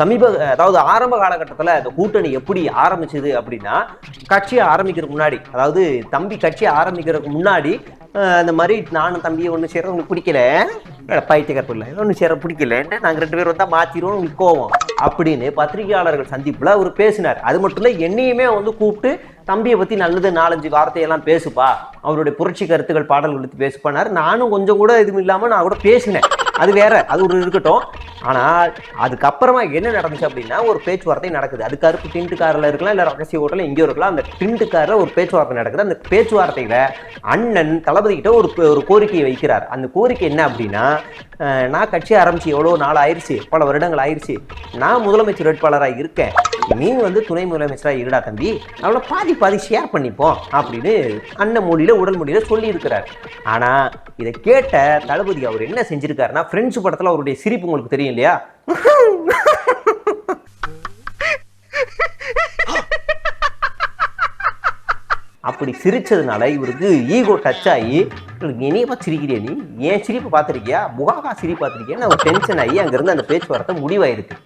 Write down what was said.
சமீப அதாவது ஆரம்ப காலகட்டத்தில் இந்த கூட்டணி எப்படி ஆரம்பிச்சது அப்படின்னா கட்சியை ஆரம்பிக்கிறதுக்கு முன்னாடி அதாவது தம்பி கட்சியை ஆரம்பிக்கிறதுக்கு முன்னாடி அந்த இந்த மாதிரி நானும் தம்பியை ஒன்று சேர உங்களுக்கு பிடிக்கல. பைத்தியக்கார பிள்ளை ஒன்று சேர பிடிக்கல நாங்கள் ரெண்டு பேரும் வந்தால் மாற்றிடுவோம் உங்களுக்கு கோவம் அப்படின்னு பத்திரிகையாளர்கள் சந்திப்பில் அவர் பேசினார். அது மட்டும் இல்லை என்னையுமே வந்து கூப்பிட்டு தம்பியை பற்றி நல்லது நாலஞ்சு வார்த்தையெல்லாம் பேசுப்பா. அவருடைய புரட்சி கருத்துக்கள் பாடல்கள் எடுத்து பேசுப்பானார் நானும் கொஞ்சம் கூட இதுவும் இல்லாமல் நான் கூட பேசினேன். அது வேற அது ஒரு இருக்கட்டும். ஆனால் அதுக்கப்புறமா என்ன நடந்துச்சு அப்படின்னா ஒரு பேச்சுவார்த்தை நடக்குது. அது கருப்பு டிண்டு காரில் இருக்கலாம் இல்லை ரகசிய ஹோட்டலில் எங்கேயோ இருக்கலாம். அந்த டிண்டு காரில் ஒரு பேச்சுவார்த்தை நடக்குது. அந்த பேச்சுவார்த்தையில் அண்ணன் தளபதி கிட்ட ஒரு ஒரு கோரிக்கையை வைக்கிறார். அந்த கோரிக்கை என்ன அப்படின்னா நான் கட்சி ஆரம்பிச்சு எவ்வளோ நாள் ஆயிடுச்சு பல வருடங்கள் ஆயிடுச்சு நான் முதலமைச்சர் வேட்பாளராக இருக்கேன். நீ வந்து துணை முதலமைச்சராக இருடா தம்பி. அவ்வளோ பாதி பாதி ஷேர் பண்ணிப்போம் அப்படின்னு அண்ணன் மொழியில் உடல் மொழியில் சொல்லியிருக்கிறார். ஆனால் இதை கேட்ட தளபதி அவர் என்ன செஞ்சிருக்காருன்னா ஃப்ரெண்ட்ஸ் படத்தில் அவருடைய சிரிப்பு உங்களுக்கு தெரியும் இல்லையா? அப்படி சிரிச்சதுனால இவருக்கு ஈகோ டச் ஆகி இவருக்கு இனியப்பா சிரிக்கிறியா நீ? ஏன் சிரிப்பு பார்த்துருக்கியா? முகாகா சிரிப்பு பார்த்துருக்கியா? நான் டென்ஷன் ஆகி அங்கேருந்து அந்த பேச்சுவார்த்தை முடிவாயிருக்கு.